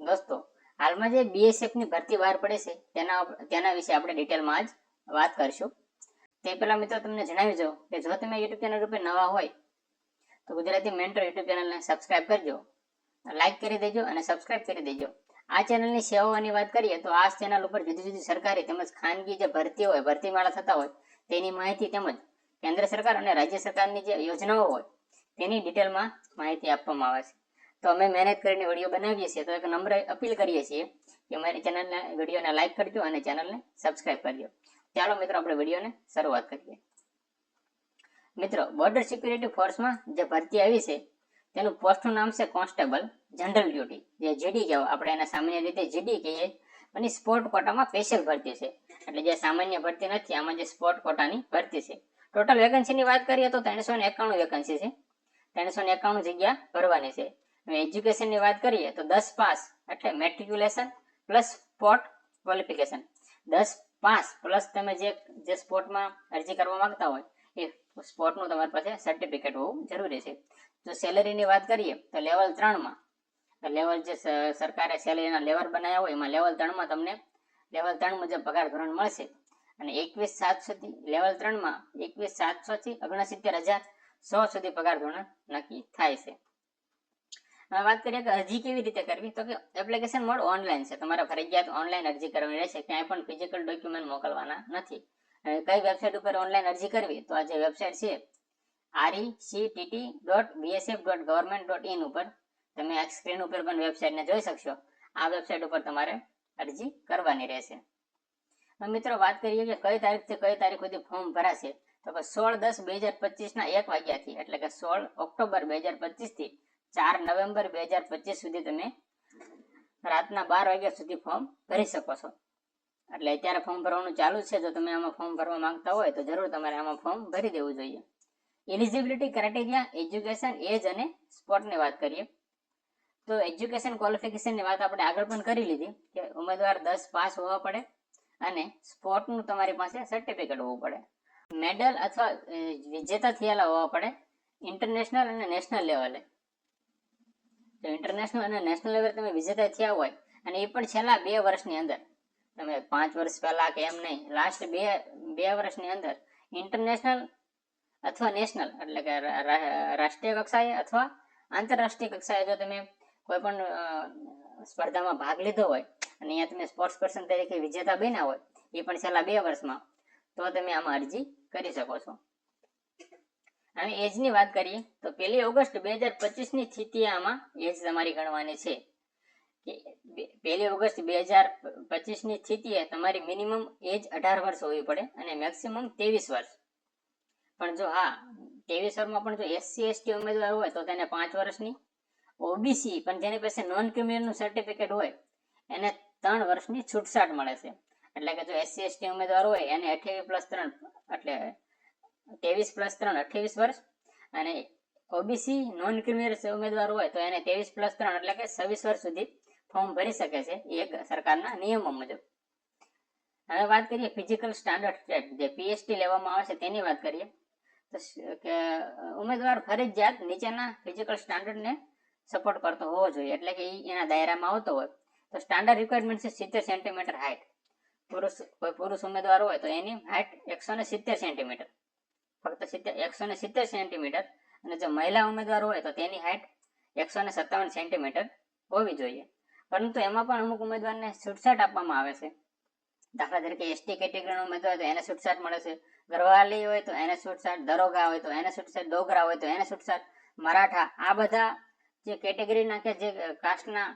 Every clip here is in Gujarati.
દોસ્તો, હાલમાં જે બીએસએફની ભરતી બહાર પડે છે, તેના તેના વિશે આપણે ડિટેલમાં આજ વાત કરીશું. તે પહેલા મિત્રો તમને જણાવી દઉં કે જો તમે યુટ્યુબ ચેનલ રૂપે નવા હોય, તો ગુજરાતી મેન્ટર યુટ્યુબ ચેનલને સબસ્ક્રાઇબ કરજો. લાઈક કરી દેજો અને સબસ્ક્રાઇબ કરી દેજો. આ ચેનલની સેવાઓની વાત કરીએ, તો આ ચેનલ ઉપર જુદી જુદી સરકારી તેમજ ખાનગી જે ભરતી હોય, ભરતી માળા થતા હોય, તેની માહિતી તેમજ કેન્દ્ર સરકાર અને રાજ્ય સરકારની જે યોજનાઓ હોય, તેની ડિટેલમાં માહિતી આપવામાં આવે છે. તો અમે મહેનત કરીને વીડિયો બનાવીએ છીએ. તો એક નમ્ર અપીલ કરીએ છીએ કે અમારી ચેનલને, વિડીયોને લાઈક કરજો અને ચેનલને સબસ્ક્રાઇબ કરજો. ચાલો મિત્રો, આપણે વિડીયોને શરૂઆત કરીએ. મિત્રો બોર્ડર સિક્યુરિટી ફોર્સમાં જે ભરતી આવી છે, તેનું પોસ્ટનું નામ છે કોન્સ્ટેબલ જનરલ ડ્યુટી જે જીડી કહેવાય. આપણે એને સામાન્ય રીતે જીડી કહીએ. અને સ્પોર્ટ કોટામાં સ્પેશિયલ ભરતી છે. એટલે જે સામાન્ય ભરતી નથી, આમાં જે સ્પોર્ટ કોટાની ભરતી છે. ટોટલ વેકન્સીની વાત કરીએ તો ત્રણસો ને એકાણું વેકન્સી છે. ત્રણસો ને એકાણું જગ્યા ભરવાની છે. એજ્યુકેશનની વાત કરીએ તો દસ પાસ એટલે મેટ્રિક્યુલેશન પ્લસ સ્પોર્ટ ક્વોલિફિકેશન દસ પાસ પ્લસ તમે જે જે સ્પોર્ટમાં અરજી કરવા માંગતા હોય, એ સ્પોર્ટનું તમારી પાસે સર્ટિફિકેટ હોવું જરૂરી છે. જો સેલરીની વાત કરીએ તો લેવલ ત્રણમાં લેવલ જે સરકારે સેલરીના લેવલ બનાવ્યા હોય, એમાં લેવલ ત્રણમાં તમને લેવલ ત્રણ મુજબ પગાર ધોરણ મળશે. અને એકવીસ સાતસોથી લેવલ ત્રણમાં એકવીસ સાતસોથી ઓગણસિત્તેર હજાર સો સુધી પગાર ધોરણ નક્કી થાય છે. વાત કરીએ કે અરજી કેવી રીતે કરવી? તો કે એપ્લિકેશન મોડ ઓનલાઈન છે. તમારે ફરજિયાત ઓનલાઈન અરજી કરવાની રહેશે. ક્યાંય પણ ફિઝિકલ ડોક્યુમેન્ટ મોકલવાના નથી. કઈ વેબસાઇટ ઉપર ઓનલાઈન અરજી કરવી? તો આ જે વેબસાઇટ છે RECTT dot BSF dot government dot in ઉપર તમે આ સ્ક્રીન ઉપર પણ વેબસાઇટને જોઈ શકશો. આ વેબસાઇટ ઉપર તમારે અરજી કરવાની રહેશે. મિત્રો વાત કરીએ કે કઈ તારીખથી કઈ તારીખ સુધી ફોર્મ ભરાશે? તો કે સોળ દસ બે હજાર પચીસના એક વાગ્યાથી, એટલે કે સોળ ઓક્ટોબર બે હજાર પચીસથી ચાર નવેમ્બર બે હજાર પચીસ સુધી તમે રાતના બાર વાગ્યા સુધી ફોર્મ ભરી શકો છો. એટલે અત્યારે ફોર્મ ભરવાનું ચાલુ છે. જો તમે આમાં ફોર્મ ભરવા માંગતા હોય તો જરૂર તમારે આમાં ફોર્મ ભરી દેવું જોઈએ. એલિજિબિલિટી ક્રાઇટેરિયા એજ્યુકેશન એજ અને સ્પોર્ટની વાત કરીએ. તો એજ્યુકેશન ક્વોલિફિકેશનની વાત આપણે આગળ પણ કરી લીધી કે ઉમેદવાર દસ પાસ હોવા પડે અને સ્પોર્ટનું તમારી પાસે સર્ટિફિકેટ હોવું પડે. મેડલ અથવા વિજેતા થયેલા હોવા પડે. ઇન્ટરનેશનલ અને નેશનલ લેવલે તો ઇન્ટરનેશનલ અને નેશનલ લેવલ તમે વિજેતા થયા હોય, અને એ પણ છેલ્લા બે વર્ષની અંદર. તમે પાંચ વર્ષ પહેલા કે એમ નહીં લાસ્ટ બે બે વર્ષની અંદર ઇન્ટરનેશનલ અથવા નેશનલ એટલે કે રાષ્ટ્રીય કક્ષાએ અથવા આંતરરાષ્ટ્રીય કક્ષાએ જો તમે કોઈ પણ સ્પર્ધામાં ભાગ લીધો હોય, અને અહીંયા તમે સ્પોર્ટ્સ પર્સન તરીકે વિજેતા બન્યા હોય, એ પણ છેલ્લા બે વર્ષમાં, તો તમે આમાં અરજી કરી શકો છો. હવે એજની વાત કરીએ, તો પહેલી ઓગસ્ટ બે હજાર પચીસની સ્થિતિ આમાં એજ તમારી ગણવાની છે. પહેલી ઓગસ્ટ બે હજાર પચીસની સ્થિતિએ તમારી મિનિમમ એજ અઢાર વર્ષ હોવી પડે અને મેક્સિમમ ત્રેવીસ વર્ષ. પણ જો હા, ત્રેવીસ વર્ષમાં પણ જો એસસી, એસટી ઉમેદવાર હોય તો તેને પાંચ વર્ષની. ઓબીસી, પણ જેની પાસે નોન ક્રિમિનલનું સર્ટિફિકેટ હોય, એને ત્રણ વર્ષની છૂટછાટ મળે છે. એટલે કે જો એસસી, એસટી ઉમેદવાર હોય, એને અઠ્યાવીસ પ્લસ ત્રણ, એટલે ત્રેવીસ પ્લસ ત્રણ, અઠ્યાવીસ વર્ષ. અને ઓબીસી નોન ક્રિમિનલ ઉમેદવાર હોય તો એને ત્રેવીસ પ્લસ ત્રણ એટલે કે છવ્વીસ વર્ષ સુધી ફોર્મ ભરી શકે છે એક સરકારના નિયમો મુજબ. હવે વાત કરીએ ફિઝિકલ સ્ટાન્ડર્ડ ટેસ્ટ જે પીએચડી લેવામાં આવે છે તેની વાત કરીએ. તો કે ઉમેદવાર ફરજિયાત નીચેના ફિઝિકલ સ્ટાન્ડર્ડને સપોર્ટ કરતો હોવો જોઈએ એટલે કે એના દાયરામાં આવતો હોય. તો સ્ટાન્ડર્ડ રિક્વાયરમેન્ટ છે સિત્તેર સેન્ટીમીટર હાઇટ પુરુષ કોઈ પુરુષ ઉમેદવાર હોય તો એની હાઇટ એકસો ને સિત્તેર સેન્ટીમીટર ફક્ત સિત્તેર, એકસો ને સિત્તેર સેન્ટીમીટર અને જો મહિલા ઉમેદવાર હોય તો તેની હાઇટ એકસો ને સત્તાવન સેન્ટીમીટર હોવી જોઈએ. પરંતુ એમાં પણ અમુક ઉમેદવારને છૂટછાટ આપવામાં આવે છે. દાખલા તરીકે એસટી કેટેગરીનો ઉમેદવાર હોય તો એને છૂટછાટ મળે છે. ગરવાલી હોય તો એને છૂટછાટ, દરોગા હોય તો એને છૂટછાટ, ડોગરા હોય તો એને છૂટછાટ, મરાઠા, આ બધા જે કેટેગરીના કે જે કાસ્ટના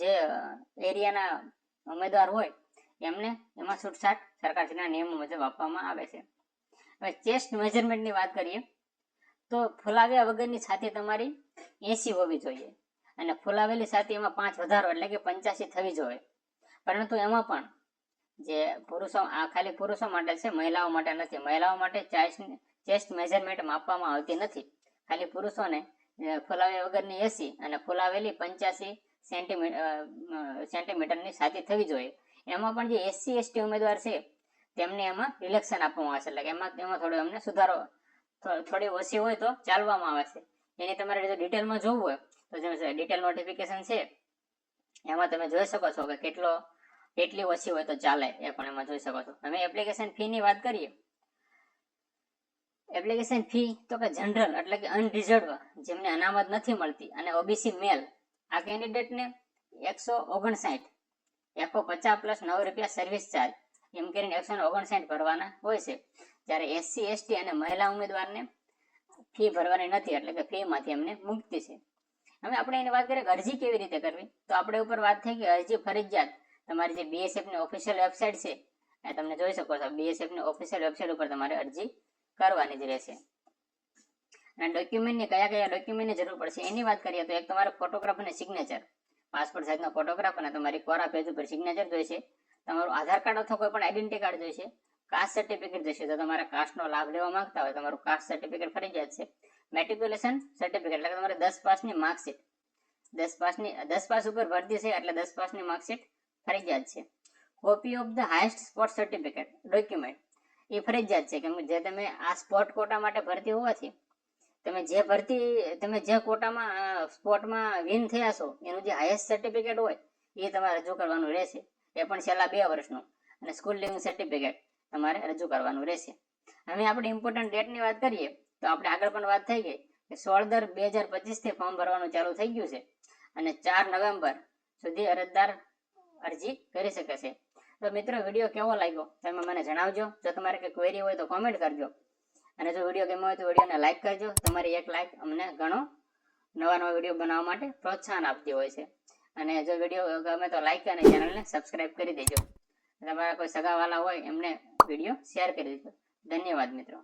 જે એરિયાના ઉમેદવાર હોય, એમને એમાં છૂટછાટ સરકારશ્રીના નિયમો મુજબ આપવામાં આવે છે. હવે ચેસ્ટ મેજરમેન્ટની વાત કરીએ, તો ફુલાવ્યા વગરની છાતી તમારી એસી હોવી જોઈએ અને ફુલાવેલી છાતી એમાં પાંચ વધારો એટલે કે પંચ્યાસી થવી જોઈએ. પરંતુ એમાં પણ જે પુરુષો, આ ખાલી પુરુષો માટે છે, મહિલાઓ માટે નથી. મહિલાઓ માટે ચેસ્ટ મેજરમેન્ટ માપવામાં આવતી નથી. ખાલી પુરુષોને ફુલાવ્યા વગરની એસી અને ફુલાવેલી પંચ્યાસી સેન્ટીમીટર સેન્ટીમીટરની છાતી થવી જોઈએ. એમાં પણ જે એસસી એસટી ઉમેદવાર છે તેમને એમાં રિલેક્શન આપવામાં આવે છે એટલે એમાં એમાં થોડો એમને સુધારો થોડી ઓછી હોય તો ચાલવામાં આવે છે. એની તમારે જો ડિટેલમાં જોવું હોય, તો જેમ ડિટેલ નોટિફિકેશન છે. એમાં તમે જોઈ શકો છો કે કેટલો, કેટલી ઓછી હોય તો ચાલે એ પણ એમાં જોઈ શકો છો. હવે એપ્લિકેશન ફી ની વાત કરીએ. એપ્લિકેશન ફી તો કે જનરલ એટલે કે અનરિઝર્વ જેમને અનામત નથી મળતી, અને ઓબીસી મેલ આ કેન્ડિડેટને એકસો ઓગણસાઠ એકસો પચાસ પ્લસ નવ રૂપિયા સર્વિસ ચાર્જ એમ કરીને એકસો ને ઓગણસાઠ ભરવાના હોય છે. જ્યારે એસસી એસટી અને મહિલા ઉમેદવારને ફી ભરવાની નથી, એટલે કે ફીમાંથી એમને મુક્તિ છે. હવે આપણે એની વાત કરીએ કે અરજી કેવી રીતે કરવી? તો આપણે ઉપર વાત થઈ કે અરજી ફરજિયાત. તમારી જે બીએસએફની ઓફિશિયલ વેબસાઇટ છે, એ તમને જોઈ શકો છો. બીએસએફની ઓફિશિયલ વેબસાઇટ ઉપર તમારે અરજી કરવાની જ રહેશે. અને ડોક્યુમેન્ટની કયા કયા ડોક્યુમેન્ટની જરૂર પડશે એની વાત કરીએ તો એક તમારો ફોટોગ્રાફ અને સિગ્નેચર પાસપોર્ટ સાઇઝનો ફોટોગ્રાફ અને તમારી કોરા પેજ ઉપર સિગ્નેચર જોઈશે. તમારું આધાર કાર્ડ અથવા કોઈ પણ આઈડેન્ટિટી કાર્ડ જોઈશે કાસ્ટ સર્ટિફિકેટ જોઈશે તો તમારા કાસ્ટનો લાભ લેવા માંગતા હોય, તમારું કાસ્ટ સર્ટિફિકેટ ફરજિયાત છે. મેટ્રિક્યુલેશન સર્ટિફિકેટ એટલે તમારે દસ પાસની માર્કશીટ દસ પાસની, દસ પાસ ઉપર ભરતી છે, એટલે દસ પાસની માર્કશીટ ફરજિયાત છે. Copy of the highest sport certificate document એ ફરજિયાત છે, કેમ જે તમે આ સ્પોર્ટ કોટા માટે ભરતી હોવાથી, તમે જે ભરતી, તમે જે કોટામાં સ્પોર્ટમાં વિન થયા છો, એનું જે હાઈએસ્ટ સર્ટિફિકેટ હોય, એ તમારે રજૂ કરવાનું રહેશે. એ પણ છેલ્લા બે વર્ષનું. અને સ્કૂલ લિવિંગ સર્ટિફિકેટ તમારે રજૂ કરવાનું રહેશે. હવે આપણે ઇમ્પોર્ટન્ટ ડેટની વાત કરીએ, તો આપણે આગળ પણ વાત થઈ ગઈ કે સોળ દર બે હજાર પચીસથી ફોર્મ ભરવાનું ચાલુ થઈ ગયું છે. અને ચાર નવેમ્બર સુધી અરજદાર અરજી કરી શકે છે. તો મિત્રો વીડિયો કેવો લાગ્યો? તમે મને જણાવજો. જો તમારે કંઈ ક્વેરી હોય તો કોમેન્ટ કરજો. અને જો વીડિયો ગમ્યો હોય તો વિડીયોને લાઈક કરજો. તમારી એક લાઈક અમને ઘણો નવા નવા વીડિયો બનાવવા માટે પ્રોત્સાહન આપતી હોય છે. અને જો વીડિયો ગમે તો લાઈક અને ચેનલને સબસ્ક્રાઇબ કરી દેજો. તમારા કોઈ સગાવાલા હોય એમને વીડિયો શેર કરી દેજો. ધન્યવાદ મિત્રો.